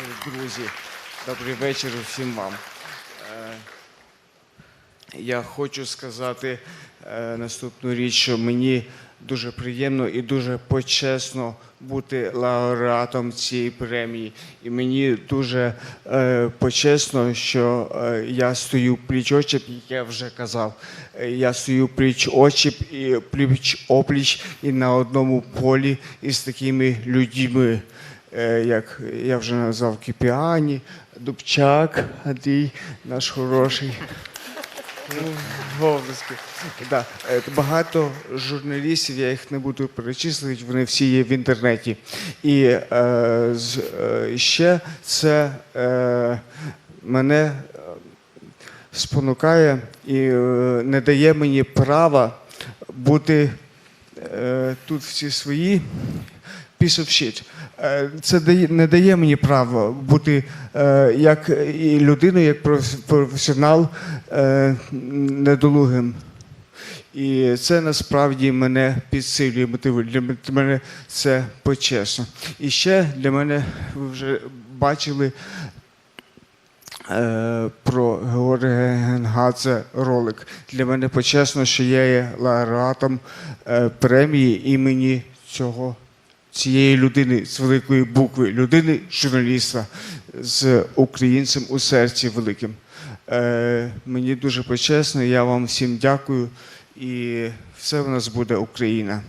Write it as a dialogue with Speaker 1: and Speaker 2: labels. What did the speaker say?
Speaker 1: друзі. Добрий вечір всім вам. Е, Я хочу сказати е, наступну річ, що мені дуже приємно і дуже почесно бути лауреатом цієї премії. І мені дуже е, почесно, що я стою пліч очіп, як я вже казав. Я стою пліч очіп і пліч опліч і на одному полі із такими людьми, як я вже назвав Кіпіані, Дубчак, Андрій, наш хороший. Да. е, Багато журналістів, я їх не буду перечислити, вони всі є в інтернеті. І е, з, е, ще це е, мене е, спонукає і е, не дає мені права бути е, тут всі свої piece of shit. Це не дає мені права бути е, як і людиною, як професіонал е, недолугим. І це насправді мене підсилює, мотивує. Для мене це почесно. І ще для мене ви вже бачили е, про Георгія Генгадзе ролик. Для мене почесно, що я є лауреатом е, премії імені цього цієї людини з великої букви, людини журналіста з українцем у серці великим. Е, мені дуже почесно, я вам всім дякую. І все в нас буде Україна.